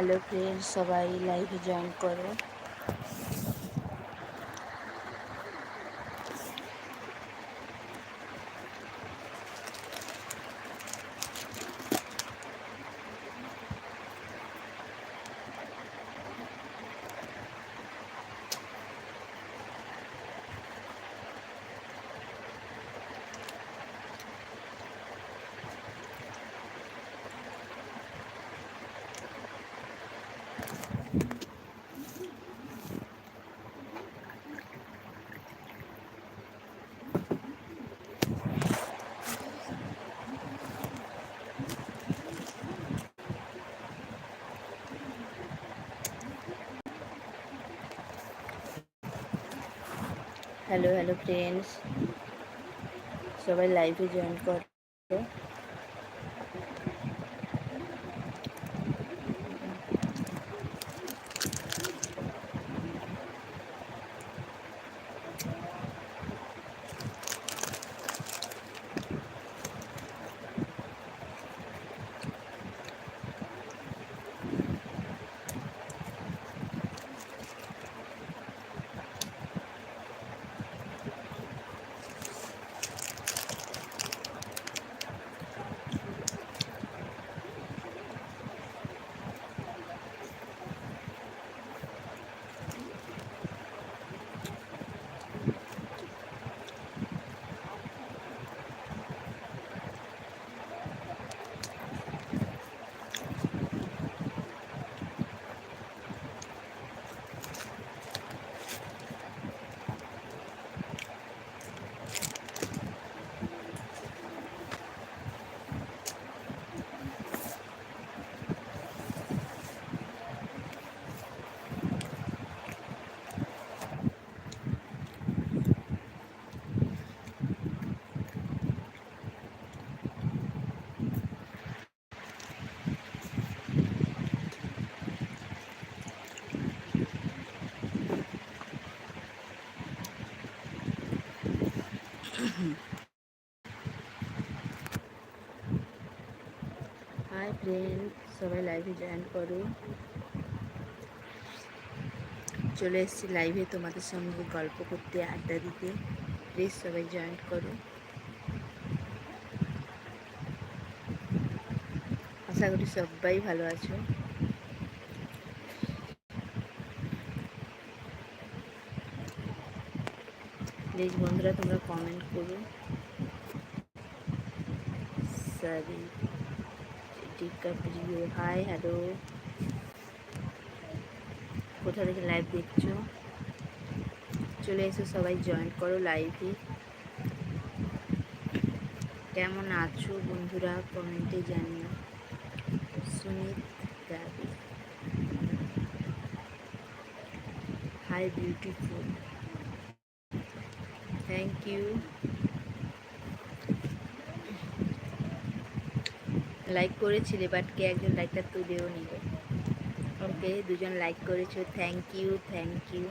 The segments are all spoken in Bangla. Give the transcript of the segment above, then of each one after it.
হ্যালো ফ্রেন্ডস সবাই লাইভে জয়েন করো। হ্যালো হ্যালো ফ্রেন্ডস সবাই লাইভে জয়েন করো। হাই সবাই লাইভে জয়েন করো। চলে এসেছি লাইভে তোমাদের সঙ্গে গল্প করতে, আড্ডা দিতে। প্লিজ সবাই জয়েন করো। আশা করি সবাই ভালো আছো। প্লিজ বন্ধুরা, তোমরা কমেন্ট করো। সরি টিকা প্রিয় হাই হ্যালো কোথা থেকে লাইভ দেখছ চলে এসো সবাই জয়েন করো লাইভে কেমন আছো বন্ধুরা কমেন্টে জানিও সুমিত দাবি hi beautiful thank you like করেছিলে বাট কে একজন লাইকটা তুলেও নিল ওকে দুজন লাইক করেছ thank you thank you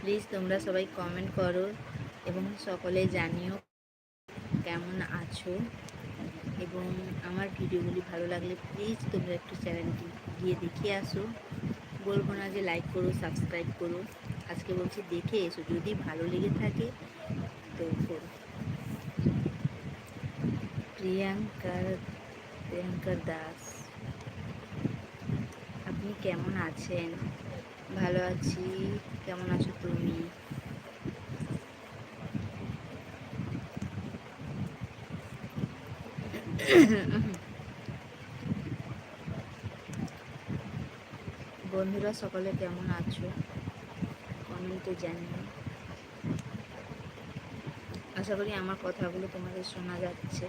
please তোমরা সবাই কমেন্ট করো এবং সকলে জানিও কেমন আছো। এবং আমার ভিডিওগুলি ভালো লাগলে প্লিজ তোমরা একটু চ্যানেলটি গিয়ে দেখে আসো। বলব না যে লাইক করো সাবস্ক্রাইব করো। আজকে বলছি দেখে এসো, যদি ভালো লেগে থাকে তো করো। প্রিয়াঙ্কার প্রিয়াঙ্কার দাস। আপনি কেমন আছেন? ভালো আছি। কেমন আছো তুমি? বন্ধুরা সকলে কেমন আছো? কমেন্টে জানিও। আশা করি আমার কথাগুলো তোমাদের শোনা যাচ্ছে।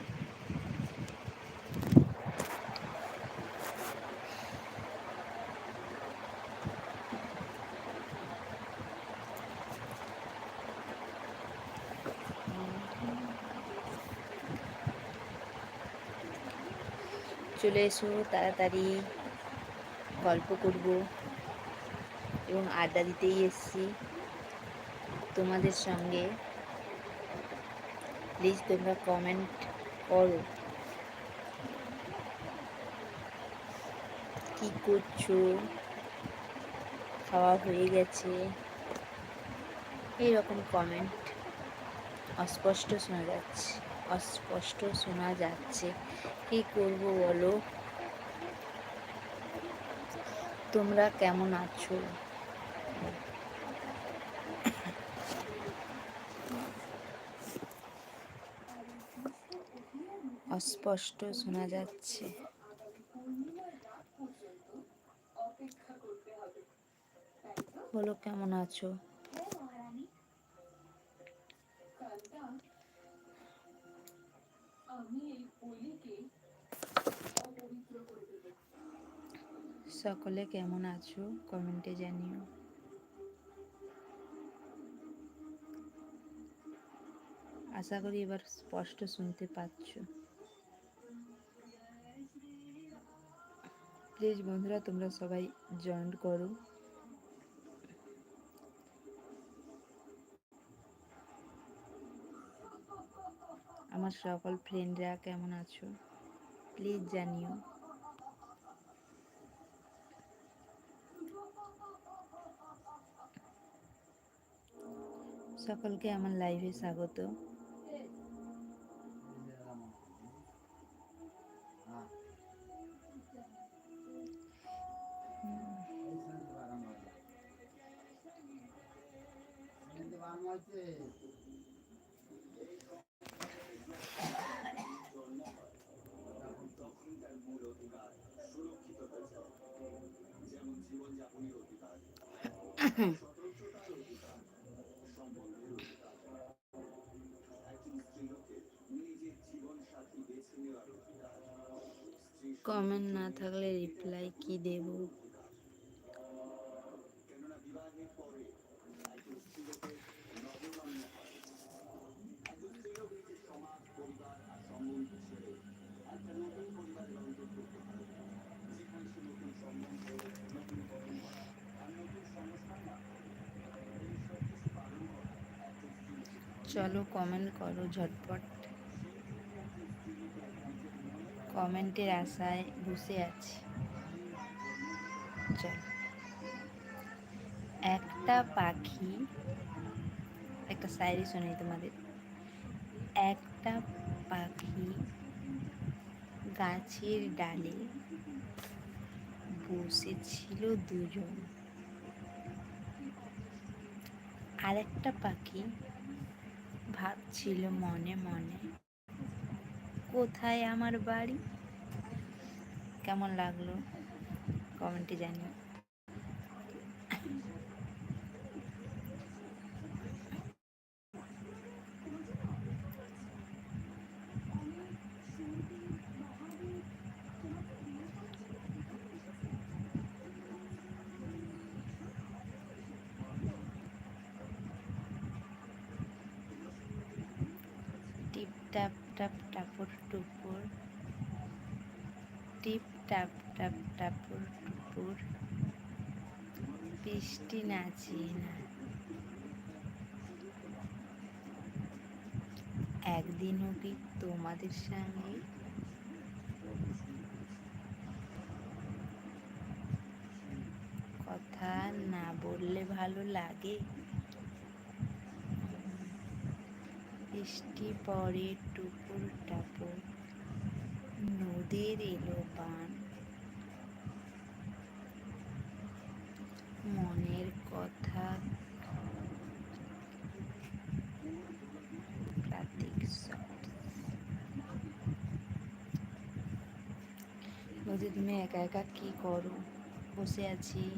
চলে এসো, তাড়াতাড়ি গল্প করব এবং আড্ডা দিতেই এসছি তোমাদের সঙ্গে। প্লিজ তোমরা কমেন্ট করো। কি করছ? খাওয়া হয়ে গেছে। এইরকম কমেন্ট অস্পষ্ট শোনা যাচ্ছে। অস্পষ্ট শোনা যাচ্ছে। কি করব বলো? তোমরা কেমন আছো? অস্পষ্ট শোনা যাচ্ছে। বলো কেমন আছো? সকলে কেমন আছো? কমেন্টে জানিও। আশা করি এবার স্পষ্ট শুনতে পাচ্ছ। প্লিজ বন্ধুরা, তোমরা সবাই জয়েন করো। আমার সকল ফ্রেন্ডরা কেমন আছো? প্লিজ জানিও। সকলকে আমার লাইভে স্বাগত। কমেন্ট না থাকলে রিপ্লাই কি দেব? চলো কমেন্ট করো ঝটপট। কমেন্টের আশায় বসে আছি। চলো। একটা পাখি, একটা সাইরি শোনাই তোমাদের। একটা পাখি গাছের ডালে বসেছিল দুজন। আরেকটা পাখি ভাবছিল মনে মনে কোথায় আমার বাড়ি? কেমন লাগল? কমেন্টে জানিও টিপ টাপ টাপ টাপুর টুপুর টিপ টাপ টাপ টাপুর টুপুর বৃষ্টি নাচিয়ে না একদিন কি তোমাদের সঙ্গে কথা না বললে ভালো লাগে। বৃষ্টি পরে টুপুর টাপুর নদীর এলো বান। মনের কথা বলছি, তুমি একা একা কি করো? বসে আছি।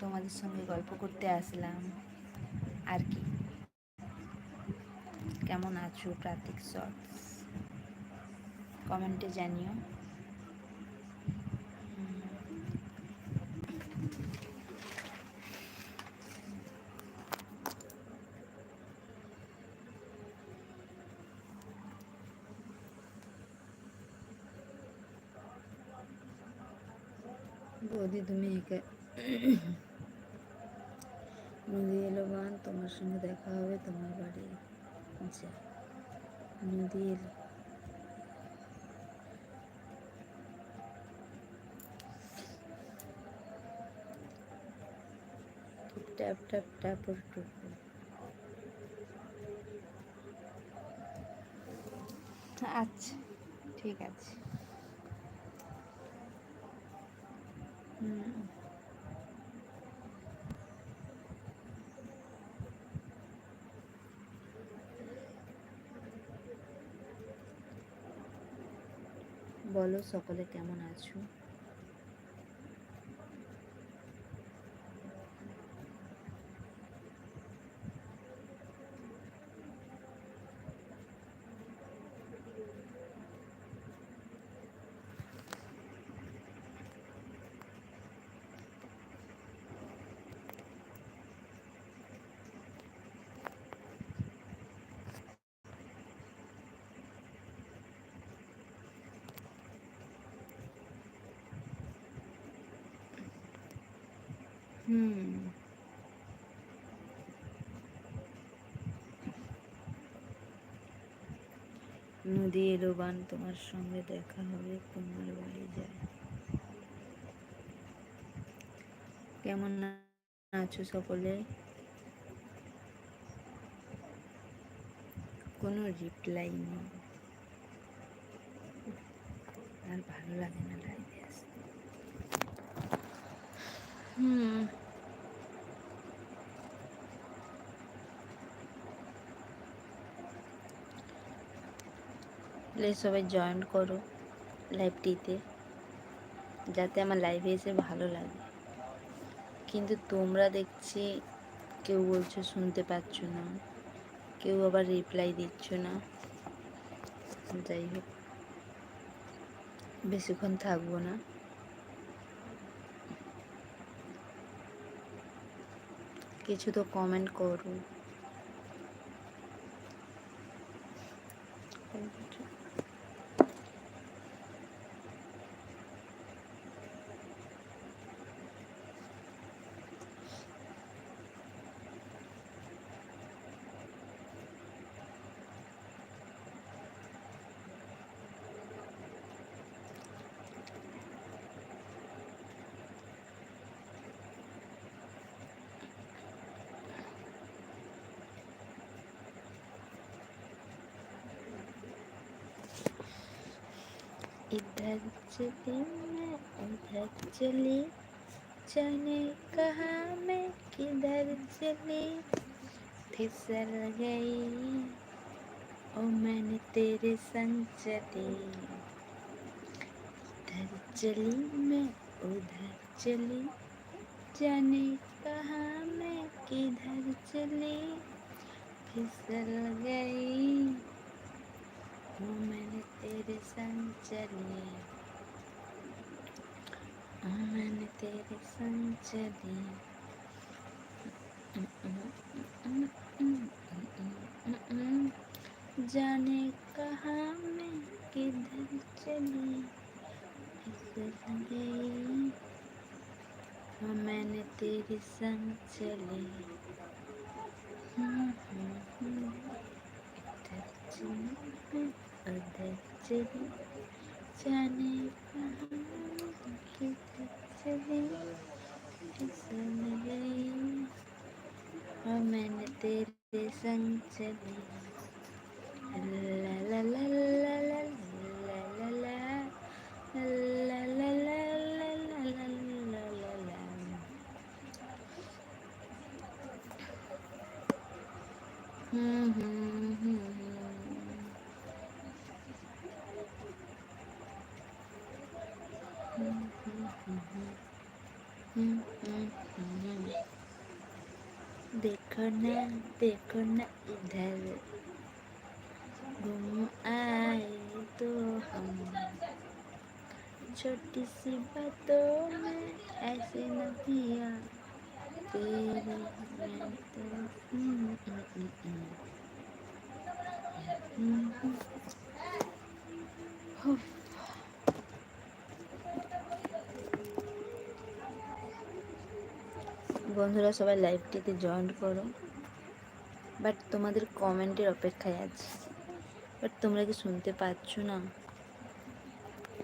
তোমাদের সঙ্গে গল্প করতে আসলাম। আর কি কেমন আছো প্রাতিক শর্টস কমেন্টে জানিও। বৌদি, তুমি একা নদী এলো বান, তোমার সঙ্গে দেখা হবে, তোমার বাড়ি। আচ্ছা, আছে নদীর ট্যাপ ট্যাপ ট্যাপ আচ্ছা ঠিক আছে। হুম বলো সকলে কেমন আছো হুম নদী এলো বান তোমার সঙ্গে দেখা হবে তোমার বাড়ি যায়। কেমন আছো সকলে? কোনো রিপ্লাই নেই। আর ভালো লাগে না লাইভে হুম। প্লিজ সবাই জয়েন করো লাইভটিতে যাতে আমার লাইভে এসে ভালো লাগে। কিন্তু তোমরা দেখছি কেউ বলছো শুনতে পাচ্ছ না, কেউ আবার রিপ্লাই দিচ্ছ না। যাই হোক, বেশিক্ষণ থাকব না। কিছু তো কমেন্ট করো। इधर चली मैं उधर चली जाने कहा मैं किधर चली फिसल गई ओ मैंने तेरे संग चली इधर चली मैं उधर चली, जाने कहा मैं, किधर चली, फिसल गई। वो मैंने तेरे संग चली मैंने तेरे संग चली जाने कहा मैं किधर चली? फिसल गई? ओ मैंने तेरे संग चली हम्म, हम्म, हम्म। और मैंने तेरे संग चली ला ला ला ला देखो ना देखो ना इधर घूम आए तो हम छोटी सी बातों में ऐसे न किया तेरे मैं तो हम्म, বন্ধুরা, সবাই লাইভটিতে জয়েন করো। বাট তোমাদের কমেন্টের অপেক্ষায় আছি। বাট তোমরা কি শুনতে পাচ্ছ না?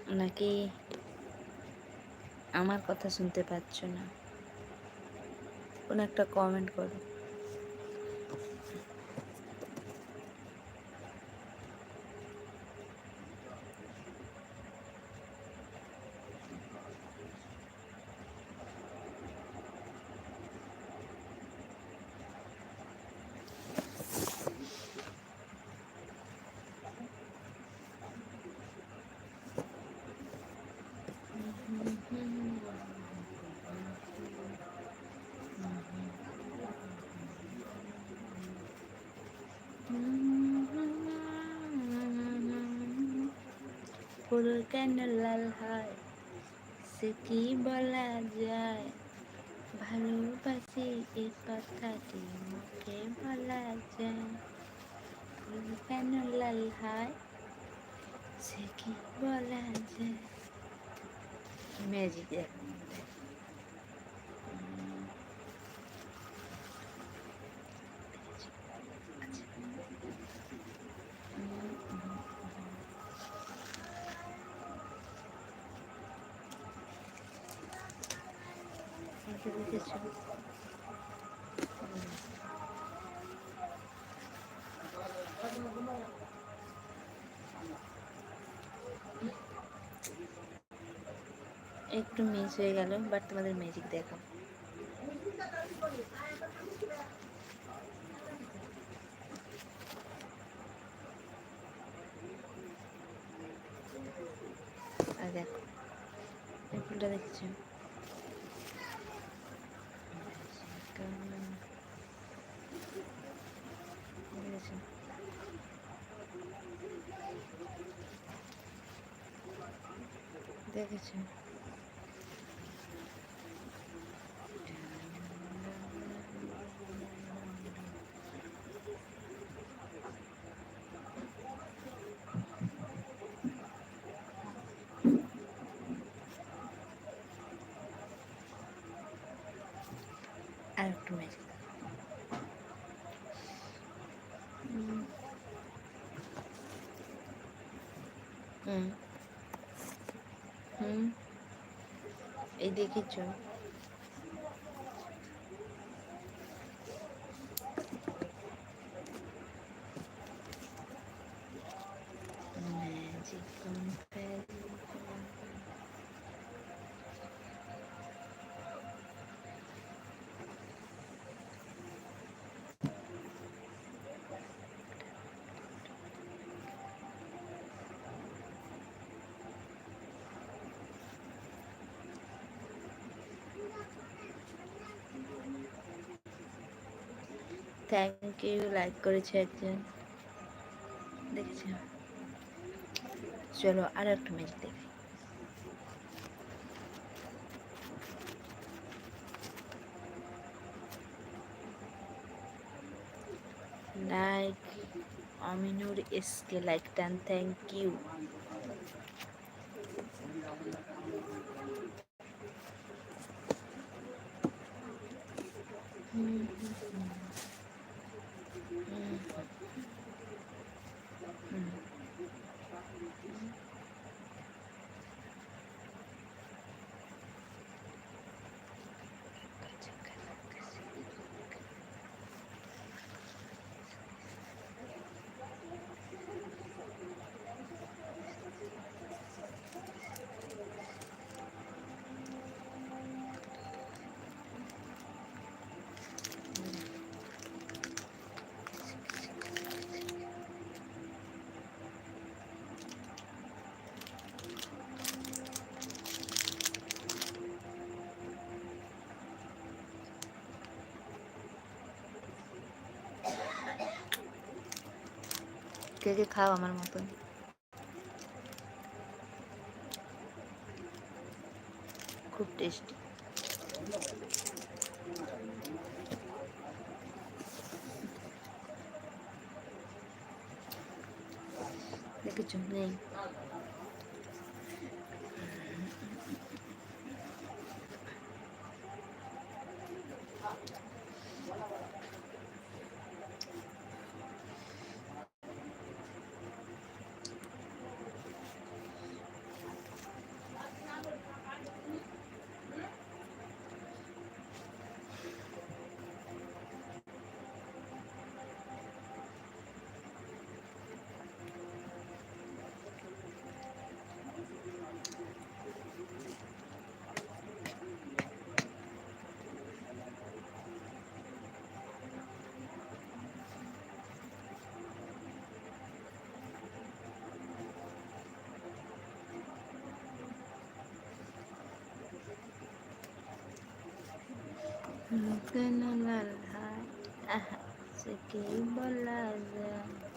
নাকি আমার কথা শুনতে পাচ্ছ না? কোনো একটা কমেন্ট করো। ফুল কেন লাল হয়। সে কি বলা যায়? ভালোবাসি এই কথাটি মুখে বলা যায়। ফুল কেন লাল হয়। সে কি বলা যায়? ম্যাজিক একটু মিস হয়ে গেল বাট তোমাদের ম্যাজিক দেখো। আর দেখো এই ফুলটা দেখছ? দেখেছ? আর একটু মেজে হুম। হুম। এই দেখেছ ম্যাজিক থ্যাংক ইউ লাইক করেছে একজন দেখেছি। চলো আর একটু ম্যাজিক দেখি। লাইক অমিনুর এসকে লাইক টান থ্যাংক ইউ কে কে খাও আমার মতন খুব টেস্টি দেখেছ? নেই। কেন লাল হাত আহা সে কি বলা যায়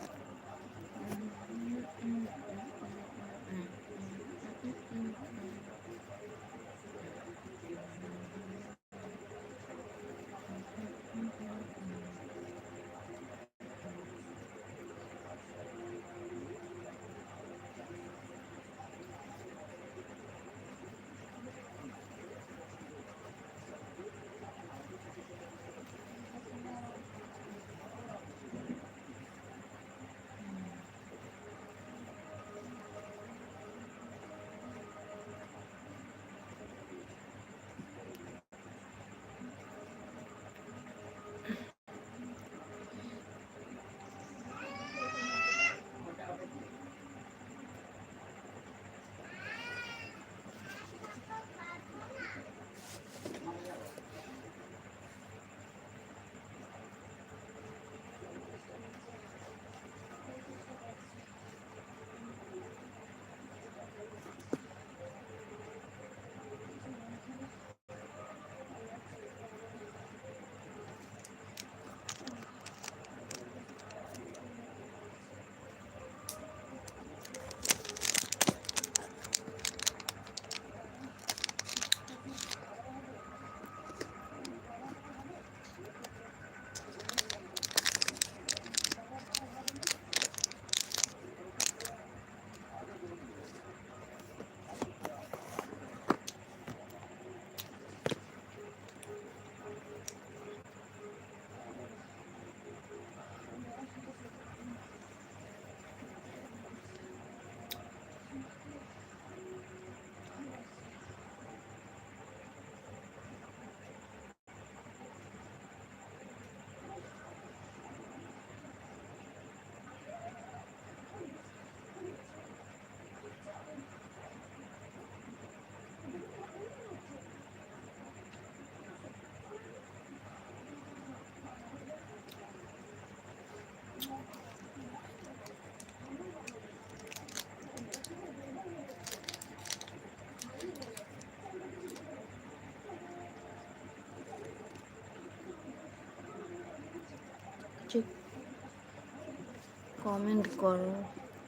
কমেন্ট করো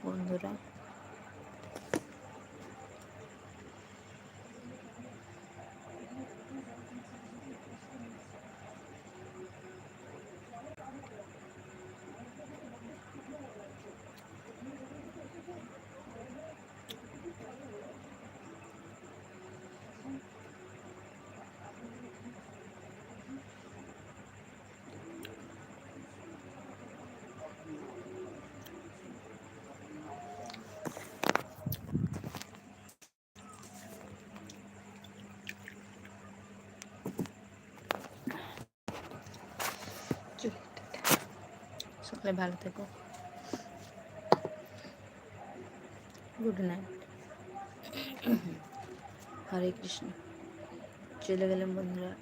বন্ধুরা। সকালে ভালো থেকো। Good night Hare Krishna. চলে গেলাম বন্ধুরা।